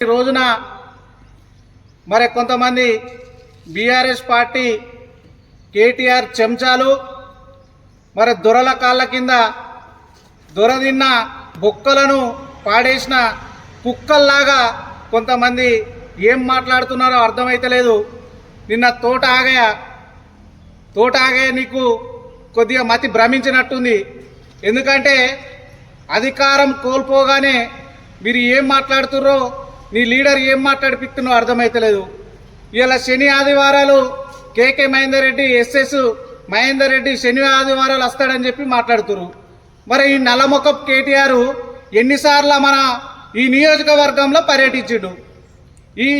ఈ రోజున మరి కొంతమంది బీఆర్ఎస్ పార్టీ కేటీఆర్ చెంచాలు మరి దొరల కాళ్ళ కింద దొరదిన్న బొక్కలను పాడేసిన కుక్కల్లాగా కొంతమంది ఏం మాట్లాడుతున్నారో అర్థమైతలేదు నిన్న తోట ఆగయ తోట ఆగయ నీకు కొద్దిగా మతి భ్రమించినట్టుంది. ఎందుకంటే అధికారం కోల్పోగానే మీరు ఏం మాట్లాడుతున్నారో నీ లీడర్ ఏం మాట్లాడిపిస్తున్నారో అర్థమైతలేదు. ఇలా శని ఆదివారాలు కేకే మహేందర్ రెడ్డి ఎస్ఎస్ మహేందర్ రెడ్డి శని ఆదివారాలు వస్తాడని చెప్పి మాట్లాడుతున్నారు మరి ఈ నల్లమొక్క కేటీఆర్ ఎన్నిసార్లు మన ఈ నియోజకవర్గంలో పర్యటించిండు. ఈ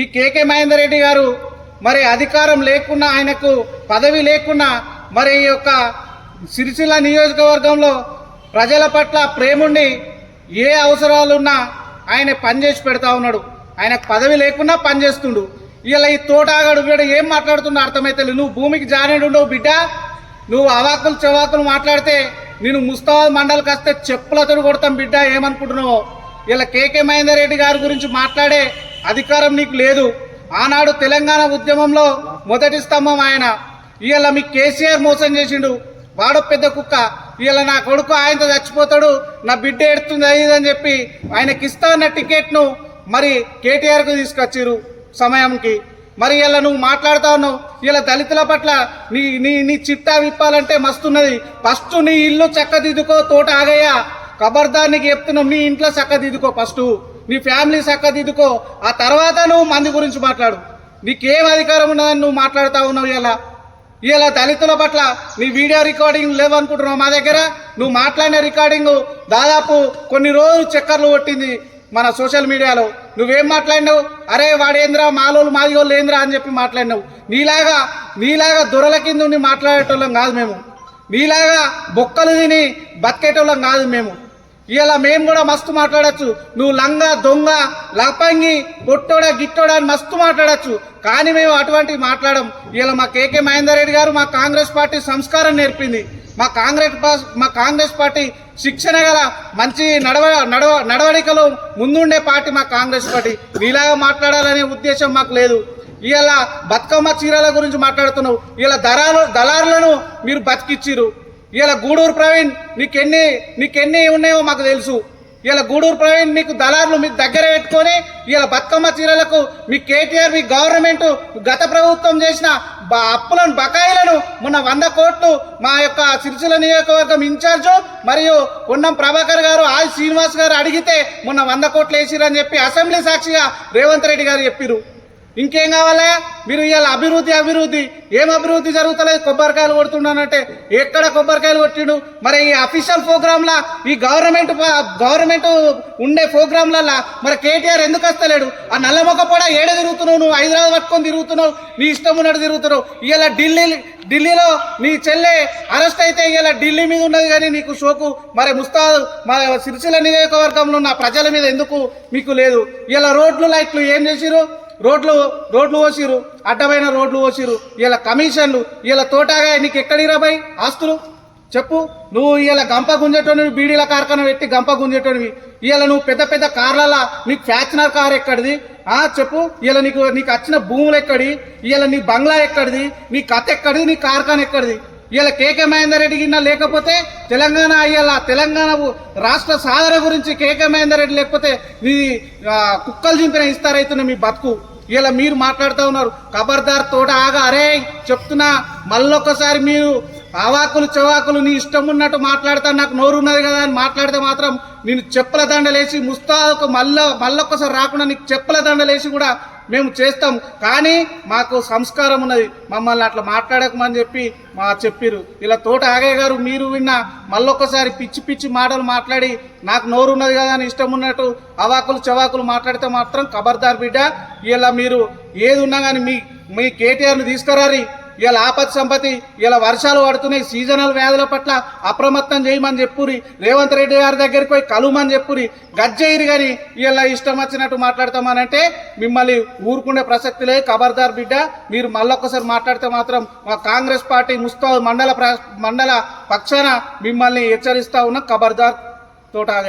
ఈ కేకే మహేందర్ రెడ్డి గారు మరి అధికారం లేకున్నా ఆయనకు పదవి లేకున్నా మరి ఈ యొక్క సిరిసిల్ల నియోజకవర్గంలో ప్రజల పట్ల ప్రేముండి ఏ అవసరాలున్నా ఆయన పనిచేసి పెడతా ఉన్నాడు. ఆయనకు పదవి లేకున్నా పనిచేస్తుండు ఇలా ఈ తోటాగాడు వీడు ఏం మాట్లాడుతుండో అర్థమైతే నువ్వు భూమికి జానేడు బిడ్డ. నువ్వు అవాకులు చవాకులు మాట్లాడితే నేను ముస్తాబాద్ మండలికి వస్తే చెప్పులతో కొడతాం బిడ్డ. ఏమనుకుంటున్నావు? ఇలా కేకే మహేందర్ రెడ్డి గారి గురించి మాట్లాడే అధికారం నీకు లేదు. ఆనాడు తెలంగాణ ఉద్యమంలో మొదటి స్తంభం ఆయన. ఇలా మీ కేసీఆర్ మోసం చేసిండు. వాడు పెద్ద కుక్క. వీళ్ళ నా కొడుకు ఆయనతో చచ్చిపోతాడు నా బిడ్డ ఎడుతుంది అది అని చెప్పి ఆయనకి ఇస్తా టికెట్ను మరి కేటీఆర్కు తీసుకొచ్చిర్రు సమయంకి. మరి ఇలా నువ్వు మాట్లాడుతా ఉన్నావు ఇలా దళితుల పట్ల నీ నీ నీ చిట్టా విప్పాలంటే మస్తున్నది. ఫస్ట్ నీ ఇల్లు చక్కదిద్దుకో తోట ఆగయ్యా. ఖబర్దార్ నీకు చెప్తున్నావు నీ ఇంట్లో చక్కదిద్దుకో ఫస్ట్. నీ ఫ్యామిలీ చక్కదిద్దుకో. ఆ తర్వాత నువ్వు మంది గురించి మాట్లాడు. నీకేం అధికారం ఉన్నదని నువ్వు మాట్లాడుతా ఉన్నావు ఇలా ఇలా దళితుల పట్ల నీ వీడియో రికార్డింగ్ లేవనుకుంటున్నావు మా దగ్గర? నువ్వు మాట్లాడిన రికార్డింగ్ దాదాపు కొన్ని రోజులు చక్కర్లు కొట్టింది మన సోషల్ మీడియాలో. నువ్వేం మాట్లాడినావు? అరే వాడేంద్రా మాలోలు మాదిగోళ్ళు ఏంద్రా అని చెప్పి మాట్లాడినావు. నీలాగా నీలాగా దొరల కింద ఉండి మాట్లాడేటోళ్ళం కాదు మేము. నీలాగా బొక్కలు తిని బతికేటోళ్ళం కాదు మేము. ఇలా మేము కూడా మస్తు మాట్లాడచ్చు. నువ్వు లంగా దొంగ లపంగి పొట్టోడా గిట్టోడా అని మస్తు మాట్లాడచ్చు. కానీ మేము అటువంటివి మాట్లాడం. ఇలా మా కేకే మహేందర్ రెడ్డి గారు మా కాంగ్రెస్ పార్టీ సంస్కారం నేర్పింది. మా కాంగ్రెస్ మా కాంగ్రెస్ పార్టీ శిక్షణ గల మంచి నడవ నడవ నడవడికలో ముందుండే పార్టీ మా కాంగ్రెస్ పార్టీ. నీలాగా మాట్లాడాలనే ఉద్దేశం మాకు లేదు. ఇలా బతుకమ్మ చీరల గురించి మాట్లాడుతున్నావు. ఇలా దళాలు దళారులను మీరు బతికిచ్చిరు ఇలా గూడూరు ప్రవీణ్ నీకెన్ని నీకెన్ని ఉన్నాయో మాకు తెలుసు. ఇలా గూడూరు ప్రవీణ్ మీకు దళారులు మీ దగ్గర పెట్టుకొని ఇలా బతుకమ్మ చీరలకు మీ కేటీఆర్ మీ గవర్నమెంట్ గత ప్రభుత్వం చేసిన అప్పులను బకాయిలను మొన్న వంద కోట్లు మా యొక్క సిరిసిల్ల నియోజకవర్గం ఇన్ఛార్జు మరియు పొన్నం ప్రభాకర్ గారు ఆది శ్రీనివాస్ గారు అడిగితే మొన్న వంద కోట్లు వేసిరని చెప్పి అసెంబ్లీ సాక్షిగా రేవంత్ రెడ్డి గారు చెప్పిరు ఇంకేం కావాలా? మీరు ఇవాళ అభివృద్ధి అభివృద్ధి. ఏం అభివృద్ధి జరుగుతలేదు? కొబ్బరికాయలు కొడుతున్నానంటే ఎక్కడ కొబ్బరికాయలు కొట్టిండు? మరి ఈ అఫీషియల్ ప్రోగ్రాంలా ఈ గవర్నమెంట్ గవర్నమెంట్ ఉండే ప్రోగ్రాంలలా మరి కేటీఆర్ ఎందుకు వస్తలేడు? ఆ నల్లమొక్క కూడా ఏడ తిరుగుతున్నావు నువ్వు? హైదరాబాద్ పట్టుకొని తిరుగుతున్నావు? నీ ఇష్టం ఉన్నట్టు తిరుగుతున్నావు? ఇవాళ ఢిల్లీ ఢిల్లీలో నీ చెల్లె అరెస్ట్ అయితే ఇలా ఢిల్లీ మీద ఉన్నది కానీ నీకు షోకు మరి ముస్తాదు మా సిరిసిల్ల నియోజకవర్గంలో ఉన్న ప్రజల మీద ఎందుకు మీకు లేదు? ఇలా రోడ్లు లైట్లు ఏం చేసిరు రోడ్లు రోడ్లు పోసిరు అడ్డమైన రోడ్లు పోసిరు ఇలా కమిషన్లు ఇలా తోటగా నీకు ఎక్కడిరా బాయ్ ఆస్తులు? చెప్పు. నువ్వు ఇలా గంప గుంజేటోనివి బీడీల కార్ఖాన పెట్టి గంప గుంజేటోనివి. వీళ్ళ నువ్వు పెద్ద పెద్ద కార్లలో నీకు ఫ్యాచనర్ కార్ ఎక్కడిది? ఆ చెప్పు. వీళ్ళ నీకు నీకు వచ్చిన భూములు ఎక్కడి? ఇలా నీ బంగ్లా ఎక్కడిది? నీ కథ ఎక్కడిది? నీ కార్ఖాన్ ఎక్కడిది? ఇలా కేకే మహేందర్ రెడ్డి గిన్న లేకపోతే తెలంగాణ ఇవాళ తెలంగాణ రాష్ట్ర సాధన గురించి కేకే మహేందర్ రెడ్డి లేకపోతే మీ కుక్కలు చింపిన ఇస్తారైతున్న మీ బతుకు. ఇలా మీరు మాట్లాడుతూ ఉన్నారు. ఖబర్దార్ తోట ఆగా. అరే చెప్తున్నా. మళ్ళొక్కసారి మీరు అవాకులు చవాకులు నీ ఇష్టం ఉన్నట్టు మాట్లాడతాను నాకు నోరు ఉన్నది కదా అని మాట్లాడితే మాత్రం నేను చెప్పుల దండలేసి ముస్తాకు మళ్ళీ మళ్ళొక్కసారి రాకుండా నీకు చెప్పుల దండలేసి కూడా మేము చేస్తాం. కానీ మాకు సంస్కారం ఉన్నది. మమ్మల్ని అట్లా మాట్లాడకమని చెప్పి మా చెప్పిరు ఇలా తోట ఆగయ్య గారు మీరు విన్న మళ్ళొక్కసారి పిచ్చి పిచ్చి మాటలు మాట్లాడి నాకు నోరు ఉన్నది కదా అని ఇష్టం ఉన్నట్టు అవాకులు చవాకులు మాట్లాడితే మాత్రం ఖబర్దార్ బిడ్డ. ఇలా మీరు ఏది ఉన్నా కానీ మీ మీ కేటీఆర్ని తీసుకురారి. ఇలా ఆపత్ సంపతి ఇలా వర్షాలు పడుతున్నాయి సీజనల్ వ్యాధుల పట్ల అప్రమత్తం చేయమని చెప్పురి రేవంత్ రెడ్డి గారి దగ్గరికి పోయి కలుమని చెప్పురి గజ్జయిరి కానీ ఇలా ఇష్టం వచ్చినట్టు మాట్లాడతామనంటే మిమ్మల్ని ఊరుకునే ప్రసక్తి లేదు. ఖబర్దార్ బిడ్డ మీరు మళ్ళొక్కసారి మాట్లాడితే మాత్రం మా కాంగ్రెస్ పార్టీ ముస్తా మండల ప్ర- మండల పక్షాన మిమ్మల్ని హెచ్చరిస్తా ఉన్న ఖబర్దార్ తోట